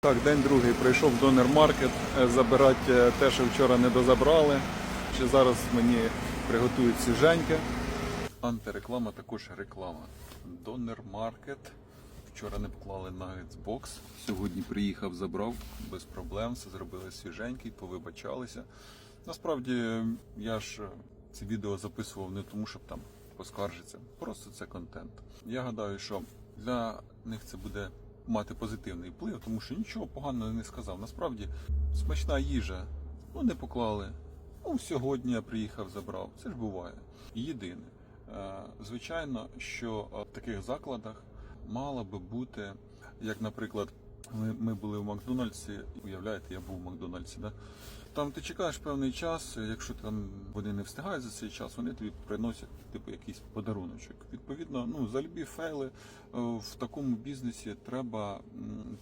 Так, день другий прийшов в донер-маркет е, забирати е, те, що вчора не дозабрали. Ще зараз мені приготують свіженьке. Антиреклама також реклама. Донер-маркет. Вчора не поклали нагетс бокс. Сьогодні приїхав, забрав без проблем. Все зробили свіженький, повибачалися. Насправді я ж е, це відео записував не тому, щоб там поскаржитися. Просто це контент. Я гадаю, що для них це буде мати позитивний вплив, тому що нічого поганого не сказав. Насправді смачна їжа. Ну не поклали. Ну, сьогодні я приїхав, забрав. Це ж буває. Єдине, е, звичайно, що е, в таких закладах мала би бути, як, наприклад, ми, ми були в Макдональдсі, уявляєте, я був в Макдональдсі, да? Там ти чекаєш певний час, якщо там вони не встигають за цей час, вони тобі приносять типу якийсь подаруночок. Відповідно, ну за любі фейли е, в такому бізнесі треба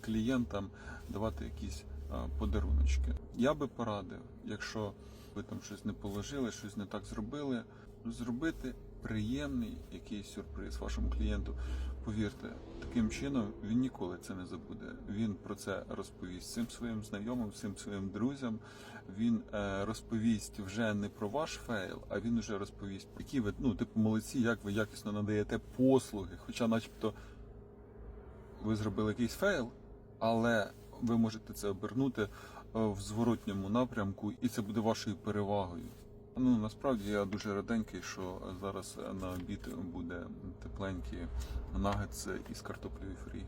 клієнтам давати якісь е, подаруночки. Я би порадив, якщо ви там щось не положили, щось не так зробили, зробити приємний якийсь сюрприз вашому клієнту. Повірте, таким чином він ніколи це не забуде. Він про це розповість всім своїм знайомим, всім своїм друзям. Він е, розповість вже не про ваш фейл, а він вже розповість, які ви ну, типу, молодці, як ви якісно надаєте послуги. Хоча, начебто, ви зробили якийсь фейл, але ви можете це обернути е, в зворотньому напрямку, і це буде вашою перевагою. Ну насправді я дуже раденький, що зараз на обід буде тепленькі нагетси із картоплею фрі.